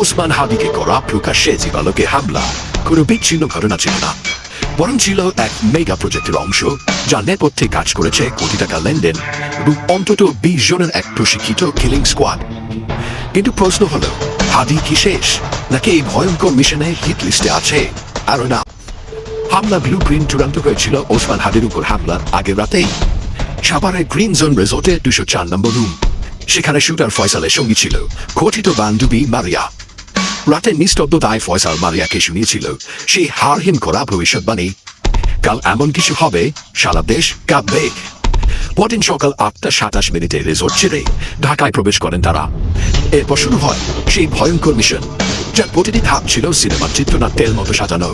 ওসমান হাদিকে করা প্রকাশ্যে জীবালোকে হামলা, কোনো বিচ্ছিন্ন ঘটনা ছিল না। বরং ছিল এক মেগা প্রজেক্টের অংশ, যা নেপথ্যে কাজ করেছে কোটি টাকা লেনদেন এবং অন্তত বিশ জনের এক প্রশিক্ষিত কিলিং স্কোয়াড কিন্তু প্রশ্ন হলো, হাদি কি শেষ? নাকি এই ভয়ঙ্কর মিশনে হিট লিস্টে আছে? আরও না। হামলা ব্লু প্রিন্ট চূড়ান্ত হয়েছিল ওসমান হাদির উপর হামলার আগের রাতেই। সাভারের গ্রিন জোন রিসোর্টে দুশো চার নম্বর রুম সেখানে শুটার ফয়সালের সঙ্গী ছিল, কথিত বান্ধবী মারিয়া। রাতে নিস্তব্ধতায় ফয়সাল মারিয়াকে শুনিয়েছিল সেই হারহীন করা ভবিষ্যৎবাণী। কাল এমন কিছু হবে, সারা দেশ কাঁপবে পরদিন সকাল আটটা সাতাশ মিনিটে রিসোর্ট ছেড়ে ঢাকায় প্রবেশ করেন তারা। এরপর শুরু হয় সেই ভয়ঙ্কর মিশন, যার প্রতিটি ধাপ ছিল সিনেমার চিত্রনাট্যের মতো সাজানো।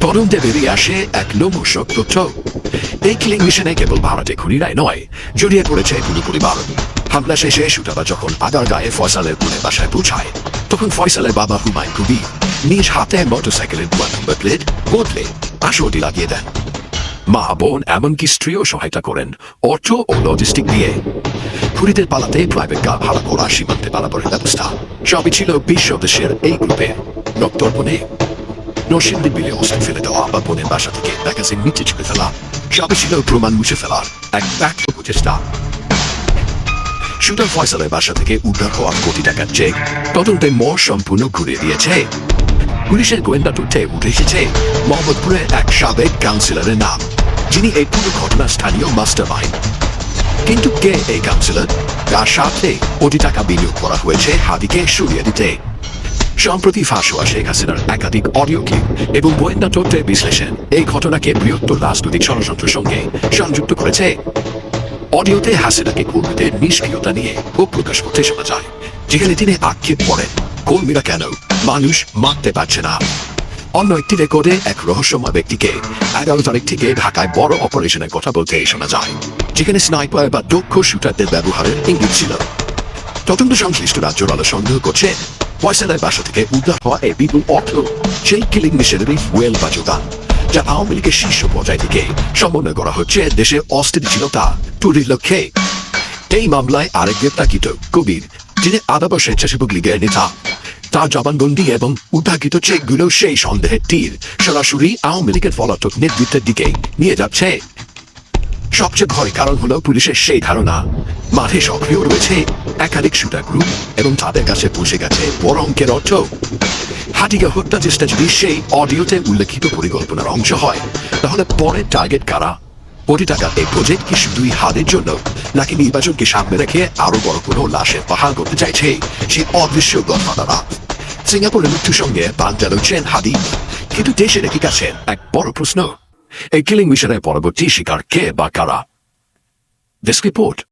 তদন্তে বেরিয়ে আসে এক লোমহর্ষক তথ্য। এই কিলিং মিশনে কেবল ভারতে খুনিরাই নয়, জড়িয়ে পড়েছে পুরো পরিবার। হামলা শেষে সুটাবা যখন আদার গায়ে ফয়সালের পুনে বাসায় পৌঁছায়, তখন ফয়সালের বাবা হুমায়ুন কবি নিজ হাতে মোটরসাইকেলের নম্বর প্লেট বদলে আসরটি লাগিয়ে দেন। মা, বোন, এমনকি স্ত্রীও সহায়তা করেন অর্থ ও লজিস্টিক দিয়ে। খুরিদের পালাতে প্রাইভেট কার ভাড়া করা সীমান্তে পালাপরের ব্যবস্থা। সবই ছিল বিশ সদস্যের এই গ্রুপে। রক্তর্পণে নরসিংদী বিলে অস্ত্র ফেলে দেওয়া বা বোনের বাসা থেকে ম্যাগাজিন নিচে ছুড়ে ফেলা, সবই ছিল প্রমাণ মুছে ফেলার এক ব্যক্ত প্রচেষ্টা। শুটার ফয়সালের বাসা থেকে উদ্ধার হওয়া কোটি টাকার চেক। তদন্তে মোর সম্পূর্ণ ঘুরিয়ে দিয়েছে। পুলিশের গোয়েন্দা তথ্যে উঠে এসেছে মোহাম্মদপুরের এক সাবেক কাউন্সিলরের নাম, যিনি এই পুরো ঘটনার স্থানীয় মাস্টার মাইন্ড কিন্তু কে এই কাউন্সিলর তার সাথে কোটি টাকা বিনিয়োগ করা হয়েছে হাদিকে সরিয়ে দিতে। সম্প্রতি ফাঁস হওয়া শেখ হাসিনার একাধিক অডিও ক্লিপ এবং গোয়েন্দা তথ্যের বিশ্লেষণ। এই ঘটনাকে বৃহত্তর রাজনৈতিক ষড়যন্ত্রের সঙ্গে সংযুক্ত করেছে। অডিওতে হাসিনাকে কর্মীদের নিষ্ক্রিয়তা নিয়ে ক্ষোভ প্রকাশ করতে শোনা যায়। যেখানে তিনি আক্ষেপ করেন, কর্মীরা কেন? মানুষ মারতে পারছে না। অন্য একটি রেকর্ডে এক রহস্যময় ব্যক্তিকে এগারো তারিখ থেকে ঢাকায় বড় অপারেশনের কথা বলতে শোনা যায়, যেখানে স্নাইপার বা দক্ষ শুটারদের ব্যবহারের ইঙ্গিত ছিল। তদন্ত সংশ্লিষ্টরা জোরালো সন্দেহ করছে ফয়সালের বাসা থেকে উদ্ধার হওয়া এই বিপুল অর্থ সেই কিলিং মিশনেরই ওয়েল বা যোগান যা আওয়ামী লীগের শীর্ষ পর্যায় থেকে সমন্বয় করা হচ্ছে দেশের অস্থিতিশীলতা তৈরির লক্ষ্যে এই মামলায় আরেক গ্রেপ্তারকৃত কবির, যিনি আদাব স্বেচ্ছাসেবক লীগের নেতা। তার জবানবন্দি এবং উদ্ধারকৃত চেকগুলো সেই সন্দেহের তীর। সরাসরি আওয়ামী লীগের পলাতক নেতৃত্বের দিকে নিয়ে যাচ্ছে। সবচেয়ে ভয় কারণ হলো পুলিশের সেই ধারণা। মাঠে সক্রিয় রয়েছে একাধিক শুটার গ্রুপ এবং তাদের কাছে পৌঁছে গেছে বড় অঙ্কের অর্থ। হাটিকে হত্যা চেষ্টা যদি সেই অডিওতে উল্লেখিত পরিকল্পনার অংশ হয়, তাহলে পরের টার্গেট কারা? কোটি টাকা। এই প্রজেক্ট কি শুধুই হাদের জন্য? নাকি নির্বাচনকে সামনে রেখে আরও বড় কোনো লাশের পাহাড় করতে চাইছে? সেই অদৃশ্য গণমাতারা সিঙ্গাপুরের মৃত্যুর সঙ্গে বান জানাচ্ছেন হাদি। কিন্তু দেশে রেখে গেছেন এক বড় প্রশ্ন। এই কিলিং মিশনের পরবর্তী শিকার কে বা কারা? Desk report